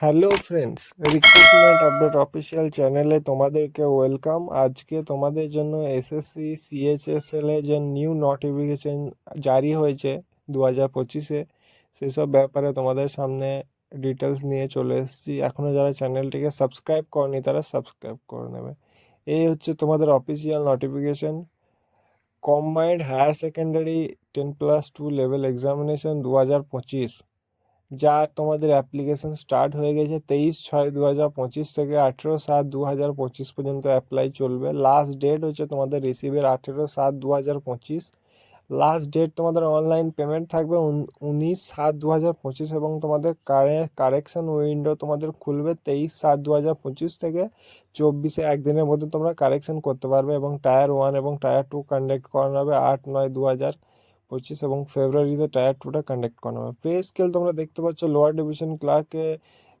Hello friends recruitment update official চ্যানেলে তোমাদেরকে welcome আজকে তোমাদের জন্য এসএসসি সিএইচএসএল এ যে নিউ নোটিফিকেশন জারি হয়েছে দু হাজার পঁচিশে সেসব ব্যাপারে তোমাদের সামনে ডিটেলস নিয়ে চলে এসেছি। এখনও যারা চ্যানেলটিকে সাবস্ক্রাইব করনি, তারা সাবস্ক্রাইব করে নেবে। এই হচ্ছে তোমাদের official notification combined higher secondary ten plus two level examination দু হাজার পঁচিশ। যা তোমাদের অ্যাপ্লিকেশন স্টার্ট হয়ে গেছে তেইশ ছয় দু হাজার পঁচিশ থেকে আঠেরো সাত দু হাজার পঁচিশ পর্যন্ত অ্যাপ্লাই চলবে। লাস্ট ডেট হচ্ছে তোমাদের রিসিভের আঠেরো সাত দু হাজার পঁচিশ। লাস্ট ডেট তোমাদের অনলাইন পেমেন্ট থাকবে উন- উনিশ সাত দু হাজার পঁচিশ এবং তোমাদের কারে কারেকশন উইন্ডো তোমাদের খুলবে তেইশ সাত দু হাজার পঁচিশ থেকে চব্বিশে একদিনের মধ্যে তোমরা কারেকশন করতে পারবে এবং টায়ার ওয়ান এবং টায়ার টু কন্ডাক্ট করানো হবে আট নয় দু হাজার পঁচিশ এবং ফেব্রুয়ারিতে টায়ার টুটা কন্ডাক্ট করানো হবে। পে স্কেল তোমরা দেখতে পাচ্ছ লোয়ার ডিভিশন ক্লার্কে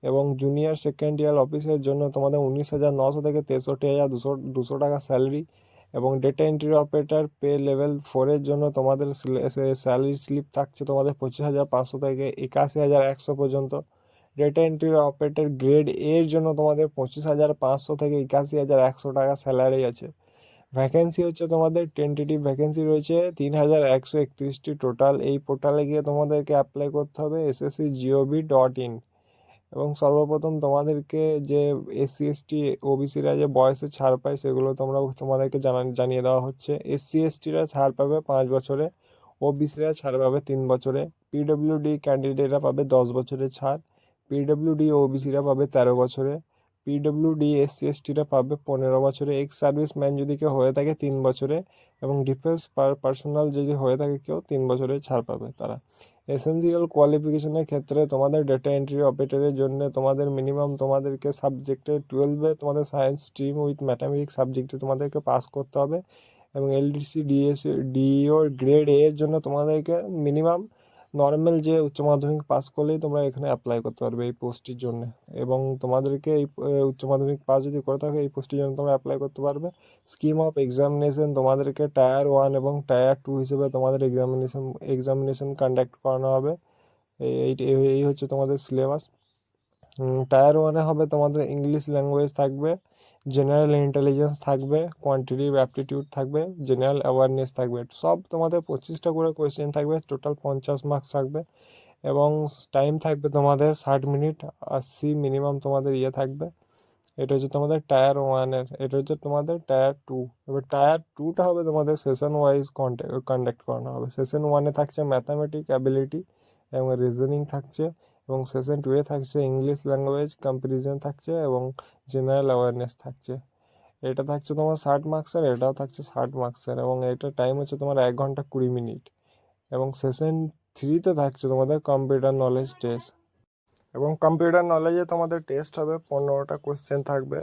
এবং জুনিয়র সেকেন্ড ইয়ার অফিসের জন্য তোমাদের উনিশ হাজার নশো থেকে তেষট্টি হাজার দুশো দুশো টাকা স্যালারি এবং data entry operator pay level ফোরের জন্য তোমাদের স্যালারি স্লিপ থাকছে তোমাদের পঁচিশ হাজার পাঁচশো থেকে একাশি হাজার একশো পর্যন্ত। ডেটা এন্ট্রি অপারেটর গ্রেড এর জন্য তোমাদের পঁচিশ হাজার পাঁচশো থেকে একাশি হাজার একশো টাকা স্যালারি আছে। ভ্যাকেন্সি হচ্ছে তোমাদের টেন্টেটিভ ভ্যাকেন্সি রয়েছে তিন হাজার একশো একত্রিশটি টোটাল এই পোর্টালে গিয়ে তোমাদেরকে অ্যাপ্লাই করতে হবে এসএসসি জিওভি ডট ইন এবং সর্বপ্রথম তোমাদেরকে যে এসসি এসটি ওবিসিরা যে বয়সে ছাড় পায়, সেগুলো তোমরা তোমাদেরকে জানা, জানিয়ে দেওয়া হচ্ছে। এসসি এসটিরা ছাড় পাবে পাঁচ বছরে ওবিসিরা ছাড় পাবে তিন বছরে। পিডব্লিউডি ক্যান্ডিডেটরা পাবে দশ বছরের ছাড়। পিডব্লিউডি ওবিসিরা পাবে তেরো বছরে। পিডব্লিউডি এসসি এসটিরা পাবে পনেরো বছরে। এক্স সার্ভিসম্যান যদি কেউ হয়ে থাকে তিন বছরে এবং ডিফেন্স পার পার্সোনাল যদি হয়ে থাকে কেউ তিন বছরে ছাড় পাবে তারা। এসেন্সিয়াল কোয়ালিফিকেশনের ক্ষেত্রে তোমাদের ডেটা এন্ট্রি অপারেটরের জন্য তোমাদের মিনিমাম তোমাদেরকে সাবজেক্টে টুয়েলভে তোমাদের সায়েন্স স্ট্রিম উইথ ম্যাথামেটিক্স সাবজেক্টে তোমাদেরকে পাস করতে হবে এবং LDC DSC DO grade A এর জন্য তোমাদেরকে মিনিমাম নর্মাল যে উচ্চ মাধ্যমিক পাস করলেই তোমরা এখানে অ্যাপ্লাই করতে পারবে এই পোস্টটির জন্য। এবং তোমাদেরকে এই উচ্চ মাধ্যমিক পাস যদি করে থাকো, এই পোস্টটির জন্য তোমরা অ্যাপ্লাই করতে পারবে। স্কিম অফ এক্সামিনেশন তোমাদেরকে টায়ার ওয়ান এবং টায়ার টু হিসেবে তোমাদের এক্সামিনেশন এক্সামিনেশন কন্ডাক্ট করানো হবে। এই- এই হচ্ছে তোমাদের সিলেবাস টায়ার ওয়ানে হবে তোমাদের ইংলিশ ল্যাঙ্গুয়েজ থাকবে। জেনারেল ইন্টেলিজেন্স থাকবে কোয়ান্টিটিভ অ্যাপটিটিউড থাকবে জেনারেল অ্যাওয়ারনেস থাকবে। সব তোমাদের পঁচিশটা করে কোয়েশ্চেন থাকবে টোটাল পঞ্চাশ মার্কস থাকবে এবং টাইম থাকবে তোমাদের ষাট মিনিট আশি মিনিমাম তোমাদের ইয়ে থাকবে। এটা হচ্ছে তোমাদের টায়ার ওয়ানের এটা হচ্ছে তোমাদের টায়ার টু এবার টায়ার টুটা হবে তোমাদের সেশন ওয়াইজ কন্ডাক্ট করানো হবে। সেশন ওয়ানে থাকছে ম্যাথামেটিক অ্যাবিলিটি এবং রিজনিং থাকছে। এবং সেশন টুয়ে থাকছে ইংলিশ ল্যাঙ্গুয়েজ কম্পারিজন থাকছে এবং জেনারেল অ্যাওয়ারনেস থাকছে। এটা থাকছে তোমার ষাট মার্কসের এটাও থাকছে ষাট মার্কসের এবং এটা টাইম হচ্ছে তোমার এক ঘণ্টা কুড়ি মিনিট এবং সেশন থ্রিতে থাকছে তোমাদের কম্পিউটার নলেজ টেস্ট এবং কম্পিউটার নলেজে তোমাদের টেস্ট হবে পনেরোটা কোশ্চেন থাকবে।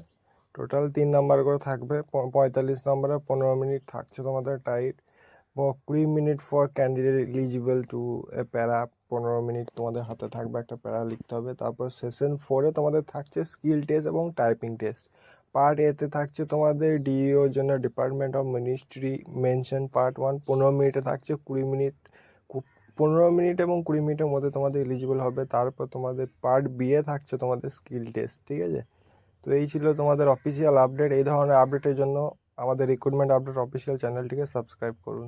টোটাল তিন নাম্বার করে থাকবে পঁয়তাল্লিশ নম্বরে পনেরো মিনিট থাকছে তোমাদের টাইট কুড়ি minute for candidate eligible to a para পনেরো মিনিট তোমাদের হাতে থাকবে, একটা প্যারা লিখতে হবে। তারপর সেশন ফোরে তোমাদের থাকছে স্কিল টেস্ট এবং টাইপিং টেস্ট পার্ট এতে থাকছে তোমাদের ডিইওর জন্য department of ministry mention part one পনেরো মিনিটে থাকছে কুড়ি মিনিট। পনেরো মিনিট এবং কুড়ি মিনিটের মধ্যে তোমাদের এলিজিবল হবে। তারপর তোমাদের পার্ট বি এ থাকছে তোমাদের স্কিল টেস্ট ঠিক আছে? তো এই ছিল তোমাদের অফিসিয়াল আপডেট এই ধরনের আপডেটের জন্য আমাদের রিক্রুটমেন্ট আপডেট অফিসিয়াল চ্যানেলটিকে সাবস্ক্রাইব করুন।